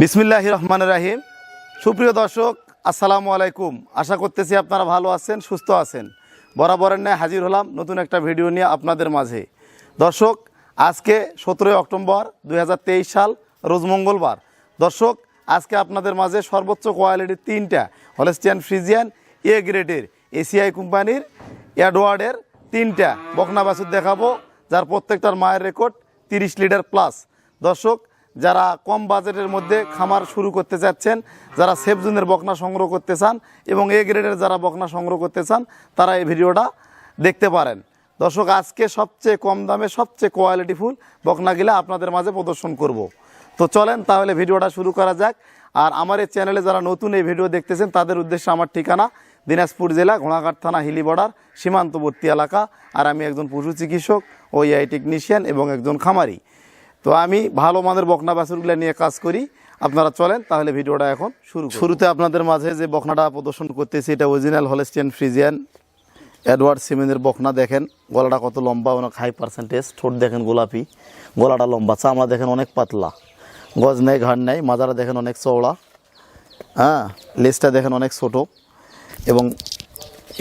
বিসমিল্লাহ রহমান রাহিম। সুপ্রিয় দর্শক, আসসালামু আলাইকুম। আশা করতেছি আপনারা ভালো আছেন, সুস্থ আছেন। বরাবরের ন্যায় হাজির হলাম নতুন একটা ভিডিও নিয়ে আপনাদের মাঝে। দর্শক, আজকে সতেরোই অক্টোবর দু হাজার তেইশ সাল, রোজ মঙ্গলবার। দর্শক, আজকে আপনাদের মাঝে সর্বোচ্চ কোয়ালিটির তিনটা, হলেস্টিয়ান ফ্রিজিয়ান, এ গ্রেডের এসিআই কোম্পানির অ্যাডওয়ার্ডের তিনটা বকনা বাছুর দেখাবো, যার প্রত্যেকটার মায়ের রেকর্ড তিরিশ লিটার প্লাস। দর্শক যারা কম বাজেটের মধ্যে খামার শুরু করতে চাচ্ছেন, যারা সেফ জোনের বকনা সংগ্রহ করতে চান এবং এ গ্রেডের যারা বকনা সংগ্রহ করতে চান, তারা এই ভিডিওটা দেখতে পারেন। দর্শক, আজকে সবচেয়ে কম দামে সবচেয়ে কোয়ালিটি কোয়ালিটিফুল বকনাগুলা আপনাদের মাঝে প্রদর্শন করব। তো চলেন তাহলে ভিডিওটা শুরু করা যাক। আর আমার এই চ্যানেলে যারা নতুন এই ভিডিও দেখতেছেন, তাদের উদ্দেশ্যে আমার ঠিকানা দিনাজপুর জেলা, ঘোড়াঘাট থানা, হিলি বর্ডার, সীমান্তবর্তী এলাকা। আর আমি একজন পশু চিকিৎসক ও আই টেকনিশিয়ান এবং একজন খামারি। তো আমি ভালো মানের বকনা বাছুরগুলো নিয়ে কাজ করি। আপনারা চলেন, তাহলে ভিডিওটা এখন শুরু শুরুতে আপনাদের মাঝে যে বকনাটা প্রদর্শন করতেছি, এটা অরিজিনাল হলেস্টিয়ান ফ্রিজিয়ান এডওয়ার্ড সিমেনের বকনা দেখেন। গলাটা কত লম্বা, অনেক হাই পার্সেন্টেজ ঠোঁট দেখেন গোলাপি। গলাটা লম্বা, চামড়া দেখেন অনেক পাতলা। গজ নেই, ঘাড় নেই, মাজারা দেখেন অনেক চওড়া। হ্যাঁ লেজটা দেখেন অনেক ছোট এবং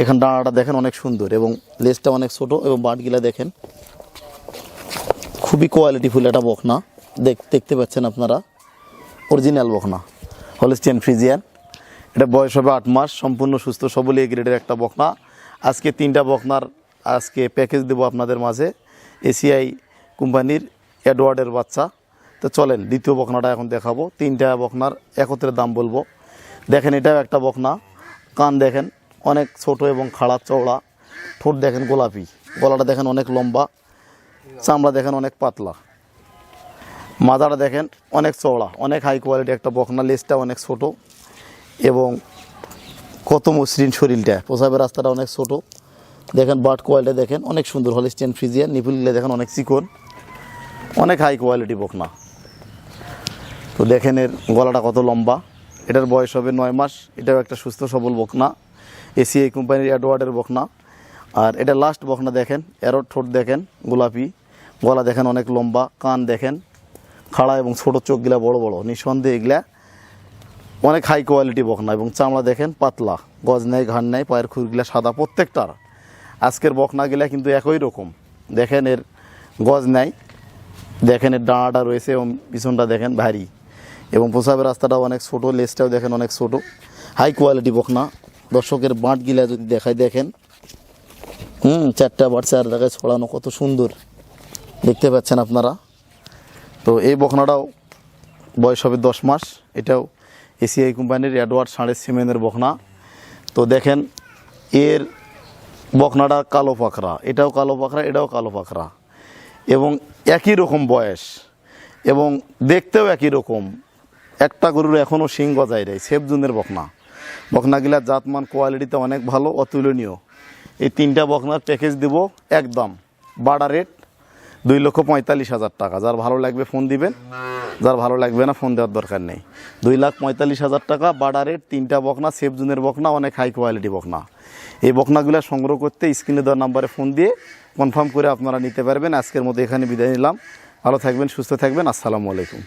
এখান ডানাটা দেখেন অনেক সুন্দর এবং লেজটা অনেক ছোট এবং বাটগুলা দেখেন। খুবই কোয়ালিটিফুল একটা বকনা। দেখ, দেখতে পাচ্ছেন আপনারা? অরিজিনাল বকনা। হলিস্টিয়ান ফ্রিজিয়ান এটা বয়স হবে আট মাস, সম্পূর্ণ সুস্থ, সবল এই গ্রেডের একটা বকনা। আজকে তিনটা বকনার, আজকে প্যাকেজ দেবো আপনাদের মাঝে। এসিআই কোম্পানির অ্যাডওয়ার্ডের বাচ্চা। তো চলেন, দ্বিতীয় বকনাটা এখন দেখাবো। তিনটা বকনার একত্রে দাম বলব। দেখেন, এটাও একটা বকনা। কান দেখেন, অনেক ছোট এবং খাড়া চওড়া। ঠোঁট দেখেন গোলাপি। গলাটা দেখেন অনেক লম্বা। চামড়া দেখেন অনেক পাতলা। মাজাটা দেখেন অনেক চওড়া, অনেক হাই কোয়ালিটি একটা বকনা লেজটা অনেক ছোট এবং কত মসৃণ শরীরটা। প্রসাবের রাস্তাটা অনেক ছোট। দেখেন বাট কোয়ালিটি দেখেন অনেক সুন্দর হলিস্টিয়ান ফ্রিজিয়ান নিপুলগুলো দেখেন অনেক চিকন, অনেক হাই কোয়ালিটি বকনা তো দেখেন এর গলাটা কত লম্বা। এটার বয়স হবে নয় মাস, এটাও একটা সুস্থ সবল বকনা এসিআই কোম্পানির অ্যাডওয়ার্ডের বকনা আর এটা লাস্ট বকনা দেখেন এরো ঠোঁট দেখেন, গোলাপি। গলা দেখেন অনেক লম্বা, কান দেখেন, খাড়া এবং ছোট চোখগুলা বড় বড়। নিঃসন্দেহে এগুলা অনেক হাই কোয়ালিটি বকনা এবং চামড়া দেখেন পাতলা, গজ নেয় ঘাড় নেয় পায়ের খুরগুলা সাদা প্রত্যেকটার। আজকের বকনাগুলা কিন্তু একই রকম। দেখেন এর গজ নেয় দেখেন এর ডাঁড়াটা রয়েছে এবং পিছনটা দেখেন ভারী। এবং প্রসাবের রাস্তাটাও অনেক ছোট লেজটাও দেখেন অনেক ছোট। হাই কোয়ালিটি বকনা। দর্শকের বাঁটগুলা যদি দেখায় দেখেন। হুম, চারটা বাট চার জায়গায় ছড়ানো কত সুন্দর। দেখতে পাচ্ছেন আপনারা। তো এই বকনাটাও বয়স হবে দশ মাস। এটাও এসিআই কোম্পানির অ্যাডওয়ার্ড সাড়ে সিমেনের বকনা তো দেখেন, এর বকনাটা কালো পাখরা। এটাও কালো পাখরা, এটাও কালো পাখরা। এবং একই রকম বয়স। এবং দেখতেও একই রকম। একটা গরুর এখনও শিং গজায় রে সেফ জুনের বকনা বকনাগুলার জাতমান, কোয়ালিটিতে অনেক ভালো, অতুলনীয়। এই তিনটা বকনার প্যাকেজ দেব একদম, বাড়া রেট দুই লক্ষ পঁয়তাল্লিশ হাজার টাকা। যার ভালো লাগবে ফোন দিবেন, যার ভালো লাগবে না ফোন দেওয়ার দরকার নেই। দুই লাখ পঁয়তাল্লিশ হাজার টাকা বাড়া রেট তিনটা বকনা, সেফ জুনের বকনা, অনেক হাই কোয়ালিটি বকনা। এই বকনাগুলো সংগ্রহ করতে স্ক্রিনে দেওয়ার নাম্বারে ফোন দিয়ে কনফার্ম করে আপনারা নিতে পারবেন। আজকের মতো এখানে বিদায় নিলাম। ভালো থাকবেন, সুস্থ থাকবেন। আসসালামু আলাইকুম।